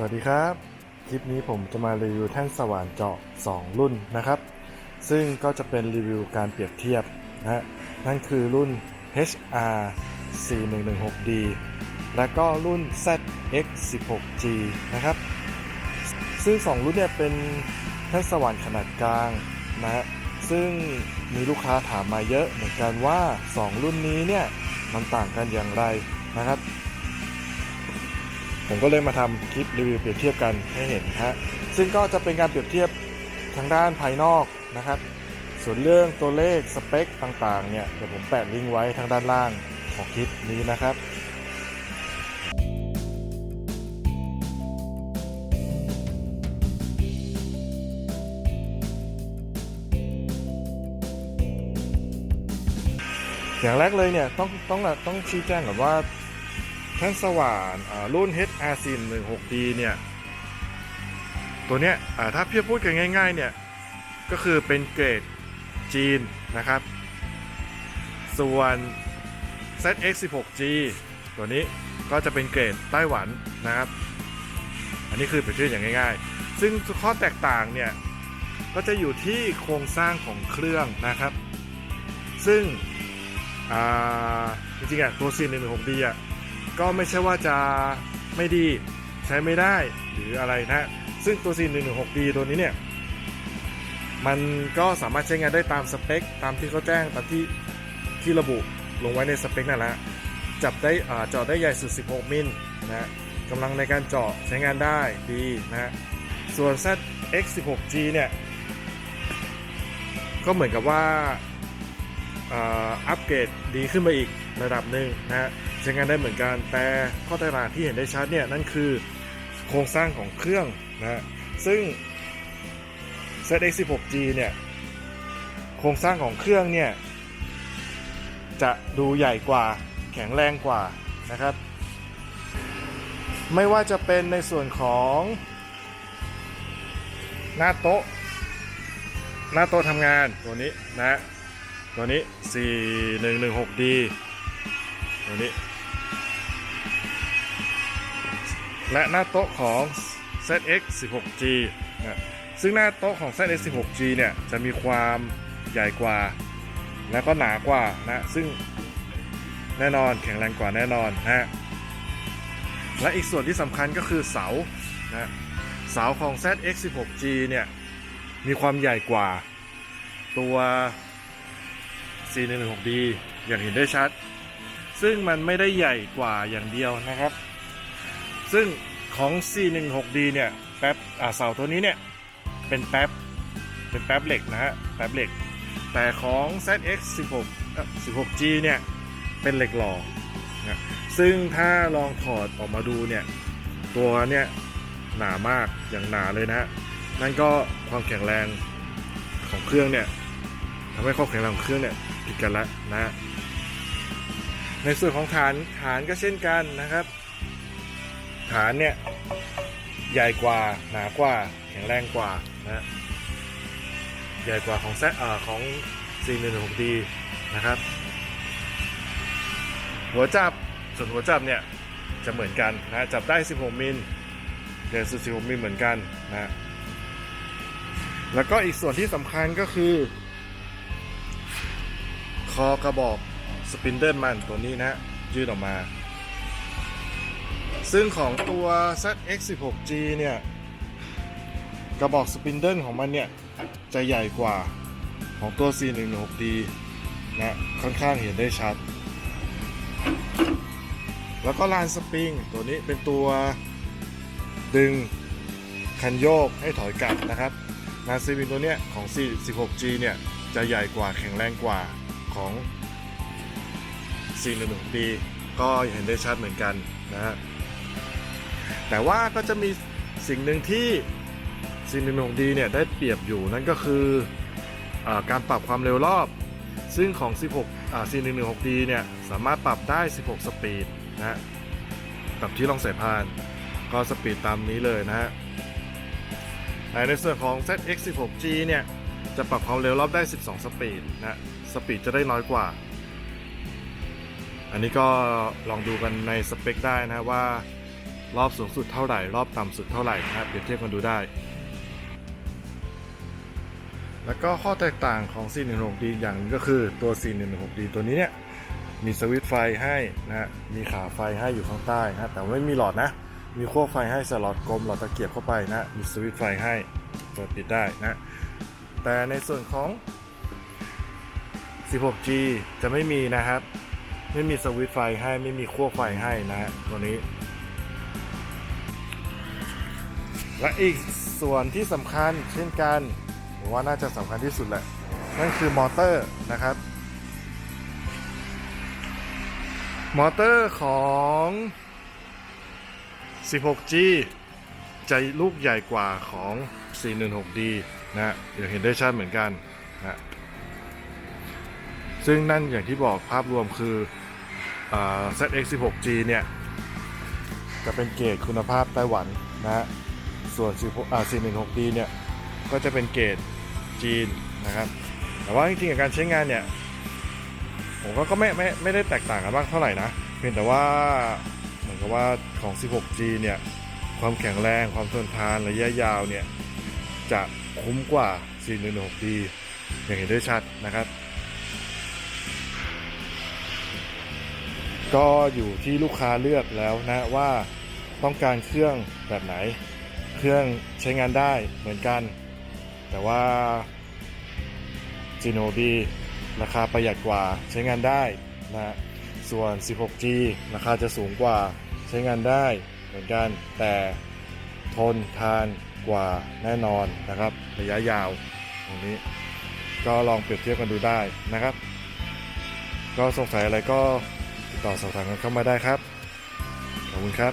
สวัสดีครับ คลิปนี้ผมจะมารีวิวแท่นสว่านเจาะ 2 รุ่นนะครับ ซึ่งก็จะเป็นรีวิวการเปรียบเทียบนะฮะนั่นคือรุ่น HR 4116D และก็รุ่น ZX 16G นะครับ ซึ่ง 2 รุ่นเนี่ยเป็นแท่นสว่านขนาดกลางนะฮะซึ่งมีลูกค้าถามมาเยอะเหมือนกันว่า 2 รุ่นนี้เนี่ยมันต่างกันอย่างไรนะครับ ผมก็เลยมาทำคลิปรีวิวเปรียบเทียบกันให้เห็นฮะซึ่งก็จะเป็นการเปรียบเทียบทางด้านภายนอกนะครับ ส่วนเรื่องตัวเลขสเปคต่างๆเนี่ยเดี๋ยวผมแปะลิงก์ไว้ทางด้านล่างของคลิปนี้นะครับอย่างแรกเลยเนี่ยต้องต้องต้องชี้แจงก่อนว่า ท่านสว่านอ่ารุ่น HR 4 1 6 D เนี่ย ตัวเนี้ยถ้าเพียบพูดกันง่าย ๆ เนี่ย ก็คือเป็นเกรดจีนนะครับ ส่วน ZX 16G ตัวนี้ก็จะเป็นเกรดไต้หวันนะครับ อันนี้คือเปรียบเทียบอย่างง่าย ๆ ซึ่งข้อแตกต่างเนี่ย ก็จะอยู่ที่โครงสร้างของเครื่องนะครับ ซึ่งจริงๆอะตัว 416D อะ ก็ไม่ใช่ว่าจะไม่ดีใช้ไม่ได้หรืออะไรนะซึ่งตัว 4116D ตัวนี้เนี่ย มันก็สามารถใช้งานได้ตามสเปค ตามที่เขาแจ้งตามที่ที่ระบุลงไว้ในสเปคนั่นแหละจับได้อ่าเจาะได้ใหญ่สุด 16 มิลนะกำลังในการเจาะใช้งานได้ดีนะส่วน ZX16G เนี่ย ก็เหมือนกับว่าอ่าอัปเกรดดีขึ้นมาอีก ระดับหนึ่งนะฮะใช้งานได้เหมือนกันแต่ข้อแตกต่างที่เห็นได้ชัดเนี่ยนั่นคือโครงสร้างของเครื่องนะฮะซึ่ง ZX16G เนี่ยโครงสร้างของเครื่องเนี่ยจะดูใหญ่กว่าแข็งแรงกว่านะครับ ไม่ว่าจะเป็นในส่วนของหน้าโต๊ะ หน้าโต๊ะทำงานตัวนี้นะตัวนี้ 4116D ตัวนี้ และหน้าโต๊ะของ ZX 16G นะซึ่งหน้าโต๊ะของ ZX 16G เนี่ยจะมีความใหญ่กว่า และก็หนากว่านะซึ่งแน่นอนแข็งแรงกว่าแน่นอนนะและอีกส่วนที่สำคัญก็คือเสานะเสาของ ZX 16G เนี่ยมีความใหญ่กว่าตัว 416D อย่างเห็นได้ชัด ซึ่งมันไม่ได้ใหญ่กว่าอย่างเดียวนะครับ ซึ่งของ 416D เนี่ยแป๊บอ่าเสาตัวนี้เนี่ยเป็นแป๊บเป็นแป๊บเหล็กนะฮะแป๊บเหล็ก แต่ของ ZX 16 16G เนี่ยเป็นเหล็กหล่อนะซึ่งถ้าลองถอดออกมาดูเนี่ยตัวเนี่ยหนามากอย่างหนาเลยนะฮะนั่นก็ความแข็งแรงของเครื่องเนี่ยทำให้ความแข็งแรงของเครื่องเนี่ยผิดกันล้วนะฮะ ในส่วนของฐานฐานก็เช่นกันนะครับ ฐานเนี่ยใหญ่กว่าหนากว่าแข็งแรงกว่านะใหญ่กว่าของแซเอ่อของ 416D นะครับ หัวจับส่วนหัวจับเนี่ยจะเหมือนกันนะจับได้ 16 มิลใหญ่สุด16มิลเหมือนกันนะแล้วก็อีกส่วนที่สำคัญก็คือ คอกระบอก สปินเดิลมันตัวนี้นะยืดออกมา ซึ่งของตัว ZX16G เนี่ย กระบอกสปินเดิลของมันเนี่ย จะใหญ่กว่าของตัว 416D นะค่อนข้างเห็นได้ชัด แล้วก็ลานสปริงตัวนี้เป็นตัวดึงคันโยกให้ถอยกลับนะครับลานสปริงตัวเนี้ยของ 416G เนี่ย จะใหญ่กว่าแข็งแรงกว่าของ 416D ก็เห็นได้ชัดเหมือนกันนะฮะแต่ว่าก็จะมีสิ่งหนึ่งที่ 416D เนี่ยได้เปรียบอยู่นั่นก็คืออการปรับความเร็วรอบ ซึ่งของ 16อ่า 416D เนี่ยสามารถปรับได้ 16 สปีดนะฮะปรับที่รองสายพานก็สปีดตามนี้เลยนะฮะในส่วนของ ZX16G เนี่ยจะปรับความเร็วรอบได้ 12 สปีดนะ สปีดจะได้น้อยกว่า อันนี้ก็ลองดูกันในสเปคได้นะว่ารอบสูงสุดเท่าไหร่ รอบต่ำสุดเท่าไหร่นะครับเปรียบเทียบกันดูได้ แล้วก็ข้อแตกต่างของ 416D อย่างหนึงก็คือตัว 416D ตัวนี้เนี่ยมีสวิตช์ไฟให้นะฮะมีขาไฟให้อยู่ข้างใต้นะแต่ไม่มีหลอดนะ มีขั้วไฟให้สล็อตกลมหลอดตะเกียบเข้าไปนะมีสวิตช์ไฟให้เปิดปิดได้นะแต่ในส่วนของ 16G จะไม่มีนะครับ ไม่มีสวิตไฟให้ไม่มีขั้วไฟให้นะฮะตัวนี้ และอีกส่วนที่สำคัญเช่นกันผมว่าน่าจะสำคัญที่สุดแหละ นั่นคือมอเตอร์นะครับ มอเตอร์ของ 16G จะลูกใหญ่กว่าของ 416D นะฮะเดี๋ยวเห็นได้ชัดเหมือนกันนะ ซึ่งนั่นอย่างที่บอกภาพรวมคือ ZX16G เนี่ย จะเป็นเกรดคุณภาพไต้หวันนะฮะ ส่วน16อ่า 416D เนี่ย ก็จะเป็นเกรดจีนนะครับ แต่ว่าจริงๆกับการใช้งานเนี่ย ผมก็ก็ไม่ไม่ไม่ได้แตกต่างกันมากเท่าไหร่นะ เพียงแต่ว่าเหมือนกับว่าของ 16G เนี่ย ความแข็งแรงความทนทานระยะยาวเนี่ย จะคุ้มกว่า 416D อย่างเห็นได้ชัดนะครับ ก็อยู่ที่ลูกค้าเลือกแล้วนะว่าต้องการเครื่องแบบไหน เครื่องใช้งานได้เหมือนกัน แต่ว่า g e n o d ราคาประหยัดกว่าใช้งานได้นะส่วน 16G ราคาจะสูงกว่าใช้งานได้เหมือนกัน แต่ทนทานกว่าแน่นอนนะครับ ระยะยาวตรงนี้ ก็ลองเปรียบเทียบกันดูได้นะครับ ก็สงสัยอะไรก็ ติดต่อสอบถามกันเข้ามาได้ครับ ขอบคุณครับ